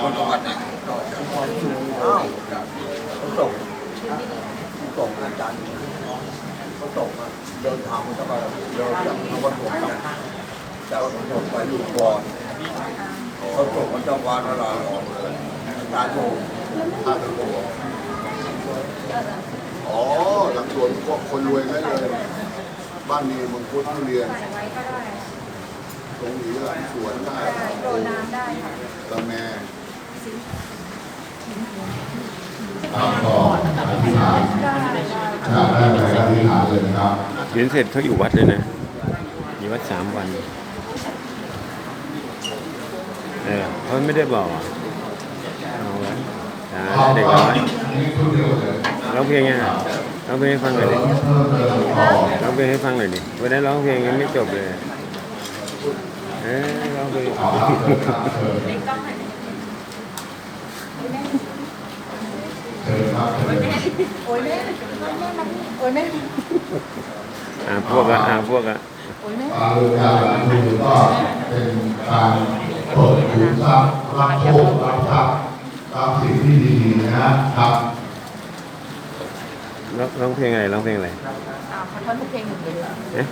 คนจังหวัดไหนอ้าวเขาส่งส่งอาจารย์เขาส่งมาเดินทางมันก็มาเดินจากนครปฐมเนี่ยจากนครปฐมไปอยู่ก่อนเขาส่งมาจังหวัดเวลาออกเลยอาจารย์โยมท่านโยมอ๋อหลังสวนพวกคนรวยนั่นเลย บ้านมีมังคุดทุเรียนตรงนี้หลังสวนได้ได้โดนน้ำได้ค่ะตะแม ครับก็อธิษฐานได้าได้ไปอธิษฐานเลยนะครับเรียนเสร็จเขาอยู่วัดเลยนะอยู่วัดสามวันเออเขาไม่ได้บอกอะเอาไว้จ้าเด็กน้อยร้องเพลงยังไงร้องเพลงให้ฟังหน่อยดิร้องเพลงให้ฟังหน่อยดิวันนั้นร้องเพลงยังไม่จบเลย เออร้องเพลง เอาครับเชิญครับเชิญโอ้ยแม่แม่มานี่โอ้ยแม่อ่าพวกอะอ่าพวกอะโอ้ยแม่ปาลูกาคือก็เป็นการเปิดขุมทรัพย์รับโชครับทรัพย์รับสิ่งที่ดีๆนะครับ ร้องร้องเพลงอะไรร้องเพลงอะไรอ่าท่อนทุกเพลงหนึ่งเลยเอ๊ะ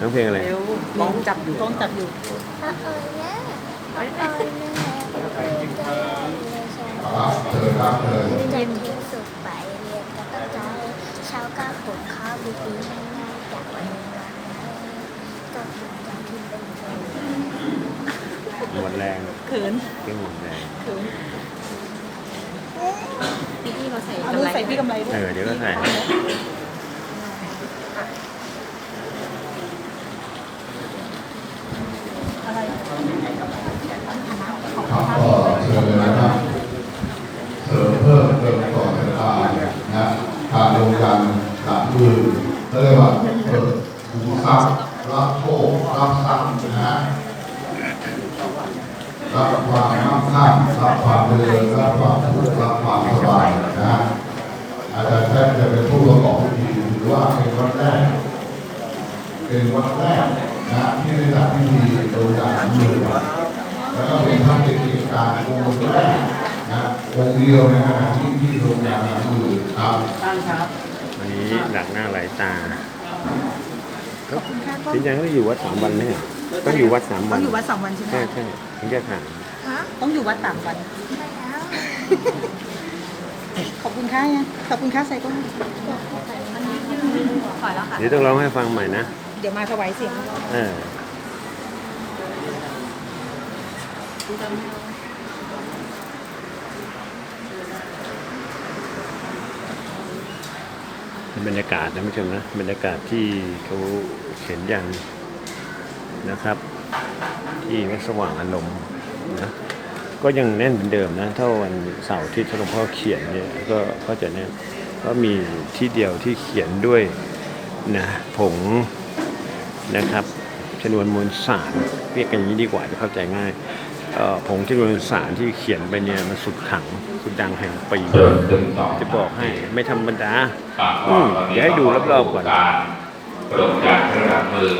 ร้องเพลงอะไร เร็วกล้องจับอยู่กล้องจับอยู่ค รับเชิญครับเชิญจะทิ้งสุดไปเรียนก็ตั้งใจเช้าก็ขุนข้าวดีๆง่ายๆจากวันนี้วันก็ถึงจากที่เป็นเธอหมดแรงเขินเก่งหมดแรงเขินพี่พี่มาใส่เอามือใส่พี่กำไรด้วเอยอเดี๋ยวก็ใส่อะไรครับก็เชิญเลยนะครับเสริมเพิ่มเติม ต่อชะตานะการลงยันหลักมือเรียกว่าเปิดขุมทรัพย์รับโชครับทรัพย์นะรับความมั่งคั่งรับความเจริญรับความสุกข์รับความสบายนะอาจารย์แท้จะเป็นผู้ประกอบพิธีหรือว่าเป็นวันแรก เป็นวันแรกนะที่ได้จัดพิธีโดยการมือแล้วก็เป็นท่านเป็นกิจการองค์แรกนะองค์เดียวนะที่ที่ โรงงานมือครับวันนี้หลักหน้าไหลตาเขาจริงๆเขาอยู่วัดสามวันไหมเนี่ยต้องอยู่วัดสามวัต้อนงอยู่วัดสามวันใช่ไหมใช่ใช่ถึงจะถามต้องอยู่วัดสามวันไม่แล้วขอบคุณค่ายังขอบคุณค่าใส่ก็ขอแล้วค่ะเดี๋ยวต้องร้องให้ฟังใหม่นะ เดี๋ยวมาถวายเสียงเออเป็น บรรยากาศนะผู้ชมนะบรรยากาศที่เขาเขียนยันนะครับ ที่วัดสว่างอารมณ์นะก็ยังแน่นเหมือนเดิมนะถ้าวันเสาร์ที่หลวงพ่อเขียนเนี่ยก็ก็จะแน่นก็มีที่เดียวที่เขียนด้วยนะผงนะครับชนวนมวลสารเรียกกันอย่างนี้ดีกว่าจะเข้าใจง่าย ผงชนวนมวลสารที่เขียนไปเนี่ยมันสุดขังสุดดังแห่งปีจะบอกให้ไม่ธรรมดาอืมเดี๋ยวให้ดูรอบๆก่อนการปลงจากเครื่องรับมือ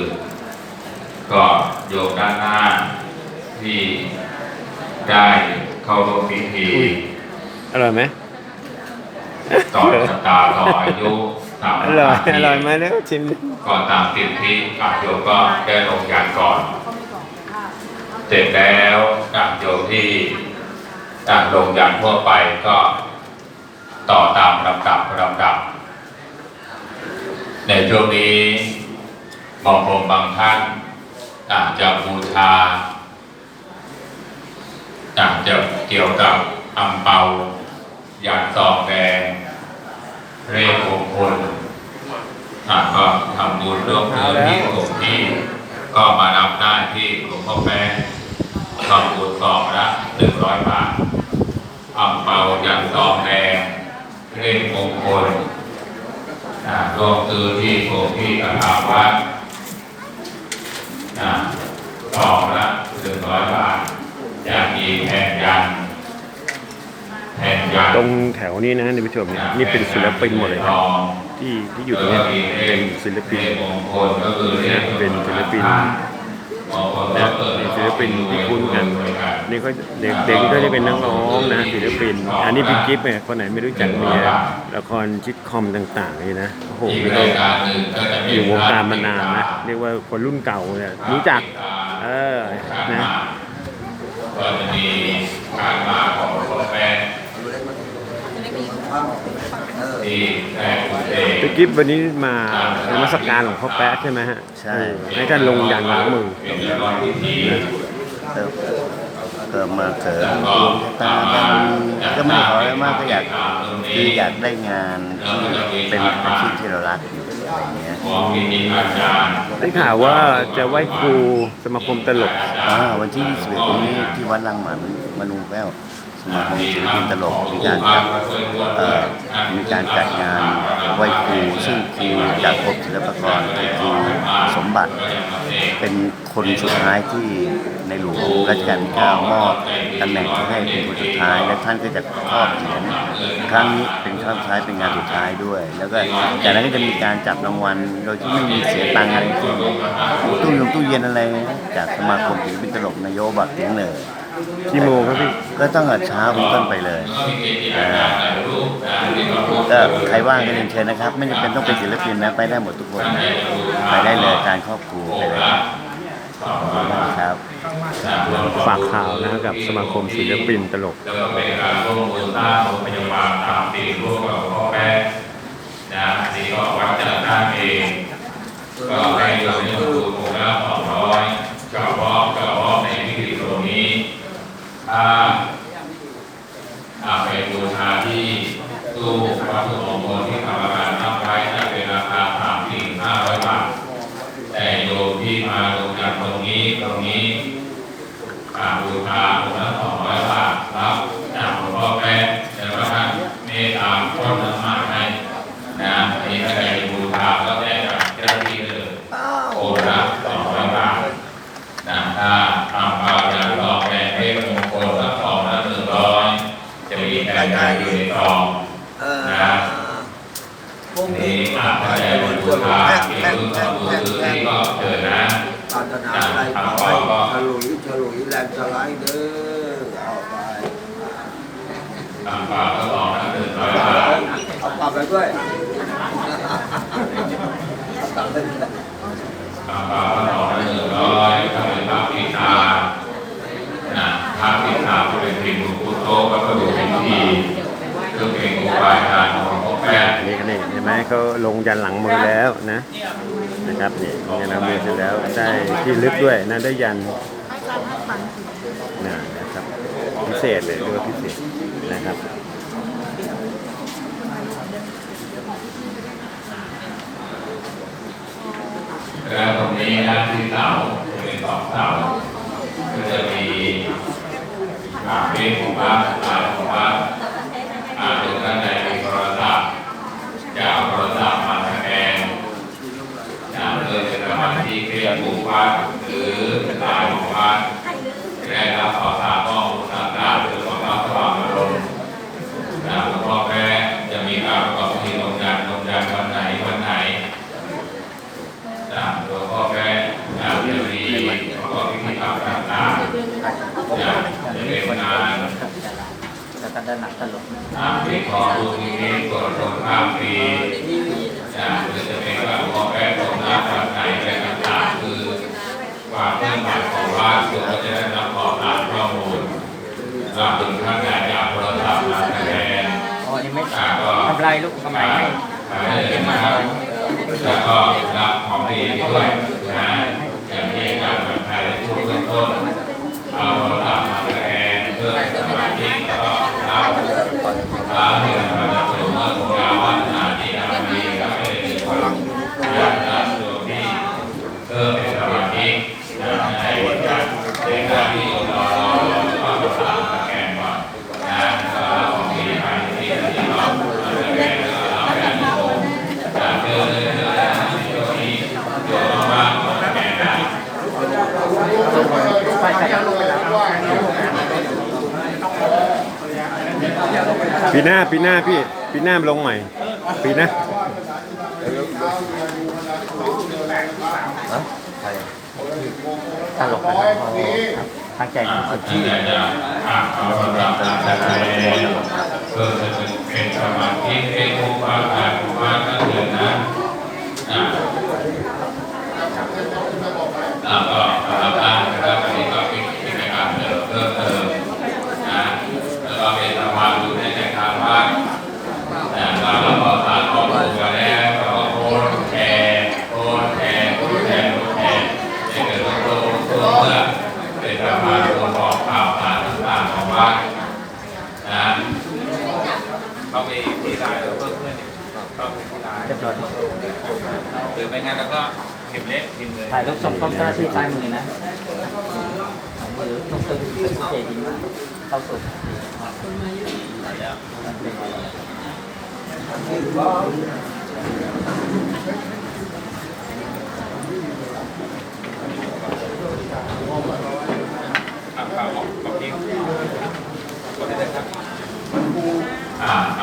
ก็โยกด้านหน้าที่ได้เข้าร่วมพิธีอุ้ยอร่อยไหมต่อชะตาต่ออายุตามอร่อยหน้าที่อร่อยไหมแล้วชิมดิก่อนตามติดที่อาโยมก็ได้ลงยันก่อน เสร็จแล้ว อาโยมที่อะลงยันทั่วไปก็ต่อตามลำดับลำดับ ในช่วงนี้บางผมบางท่านอาจจะบูชาอาจจะเกี่ยวกับอัมเปายานซองแดงเรขมงคลอาจก็ทำบุญร่วมมือที่กลุ่มที่ก็มารับได้ที่หลวงพ่อแป๊ะ ทำบุญซองละหนึ่งร้อยบาทอัมเปายันซองแดงเรขมงคลอ่ารวมคือที่โกที่กระทำวัดอ่าสองละหนึ่งร้อยบาทจากมีแผ่นยันแผ่นยันตรงแถวนี้นะท่านผู้ชมเนี่ยนี่เป็นศิลปินหมดเลยนะที่ที่อยู่ตรงเนี้ยเป็นศิลปินเลขมงคลก็คือเลขเป็นศิลปินบางคนก็นะเปิดเป็น ศิลปินที่คุ้นกันนี่ก็เด็กเด็กก็จะเป็นนักร้องนะศิลปิน อันนี้พี่กิฟต์เนี่ยคนไหนไม่รู้จักเมียละครชิดคอมต่างๆนี่นะโอ้โหอีกนี่ราก็ยการหนึ่งก็จะเป็นอยู่วงการมานานนะเรียกว่าคนรุ่นเก่าเนี่ยรู้จัก เออนะก็จะมีการมาของพ่อแม่ที่แทนคุณเอง พี่กิฟต์วันนี้มานมัสการหลวงพ่อแป๊ะใช่ไหมฮะใช่เออให้ท่านลงยันหลังมือเป็นเรื่องพิธีเติมเติมมาเสริมดวงชะตากันก็ไม่ได้ขออะไรมากก็อยากคืออยากได้งานที่เป็นอาชีพที่เรารักอยู่อะไรเงี้ยของพิธีอาจารย์ได้ข่าวว่าจะไหว้ครูสมาคมตลกอ่าวันที่21ตรงนี้ที่วัดลังหมันมาลุงแป้ว สมาคมศิลปินตลกมีการจัดมีการจัดงานไหว้ครูซึ่งครูจากกรมศิลปากรคือครูสมบัติ เป็นคนสุดท้ายที่ในหลวงรัชกาลที่9มอบตำแหน่งให้เป็นคนสุดท้าย และท่านก็จะครอบเหรียญครั้งนี้เป็นครั้งสุดท้ายเป็นงานสุดท้ายด้วย แล้วก็จากนั้นก็จะมีการจับรางวัลโดยที่ไม่มีเสียตังค์อะไรทั้งสิ้นตู้ยงตู้เย็นอะไร จากสมาคมศิลปินตลกนายโยบักเสียงเหนือ กี่โมงครับพี่ ก็ต้องแต่เช้าเป็นต้นไปเลยอ่าก็ใครว่างก็เรียนเชิญนะครับ ไม่จำเป็นต้องเป็นศิลปินนะ ไปได้หมดทุกคนนะไปได้เลยการครอบครัวไปเลยขอบคุณมากครับ ฝากข่าวนะกับสมาคมศิลปินตลก แล้วก็เป็นการร่วมมือสร้างโรงพยาบาลตามตีร่วมกับพ่อแม่นะนี่ก็วัดจากท่านเอง ก็ให้โยมยกตัว ถ้าอาไปบูชาที่ตู้วัตถุมงคลที่ทำการตั้งไว้จะเป็นราคาสามสี่ห้าร้อยบาท แต่โยมที่มาลงจากตรงนี้ตรงนี้อาบูชาองค์ละสองร้อยบาทรับจากหลวงพ่อแป๊ะแล้วก็ท่านเมตตาพ้นน้ำมันให้นะอันนี้ถ้าใครบูชาก็ได้จากเจ้าที่เลยองค์ละสองร้อยบาทนะถ้าทำเอา จะมีแต่งงานอยู่ในซองเออนะนี่อาจจะได้บูชาเกี่ยวกับมือถือที่ก็เกิดนะปรารถนาอะไรขอให้ฉลุยฉลุยแรงสไลด์เด้อเอาไปตามปากก็สองนะหนึ่งร้อยบาทเอากลับไปด้วยเอากลับไปด้วยตามปากก็สองนะหนึ่งร้อยถ้าเป็นพระปิตานะพระปิตาก็เป็นพิมพ์พุทโธก็กระดูกพิธีคือเป็นครู บาอาจารของพ่อแม่นี่ก็นี่เห็นไหมเขาลงยันหลังมือแล้วนะนะครับนี่ลงยันหลังมือเสร็จแล้วได้ที่ลึกด้วยนะได้ยันนะนะครับพิเศษเลยเรียกว่าพิเศษนะครับแล้วตรงนี้นะที่เสาเป็นสองเสาก็จะมีปากเป็นของพระลายของพระอาจจะท่านใดมีโทรศัพท์จะเอาโทรศัพท์มาสแกนนะเพื่อจะสามารถที่เคลียร์บุค วัดหรือลายของวัดจะได้รับข่าวสารข้อมูลต่างๆหรือของรับสว่างอารมณ์นะหลวงพ่อแม่จะมีการประกอบพิธีลงยันลงยันวันไหนวันไหนจากตัวพ่อแม่จากเรื่องนี้ประกอบพิธีกรรมต่างๆจากจะเป็นงานแล้วก็ด้านหลังตลกอ่าปีคอดูทีนี้ตรวจคนข้ามปีจากหรือจะเป็นว่าพ่อแม่ตรงน้ำวันไหนอะไรต่างๆคือความเคลื่อนไหวของวัดคือก็จะได้รับข้อมูลข้อมูลว่าถึงท่านอยากจะเอาโทรศัพท์มาแสดง อ๋อยังไม่ อ่าก็ ทำลายลูกทำไมไม่ขายเลยนะครับแล้วก็รับของดีด้วยนะอย่างที่อาจารย์บรรพายได้พูดเบื้องต้นเอาหลับมาแทนเพื่อสมาธิแล้วก็รับรับเรื่องมาจากตัวเมื่อ ปีหน้าปีหน้าพี่ปีหน้าลงใหม่ ปีหน้าตลกนะครับทางใจที่สุดที่ กสองความระชื่อใจมือนะมือต้องเติมเติมเจดีเข้าสุดอ่า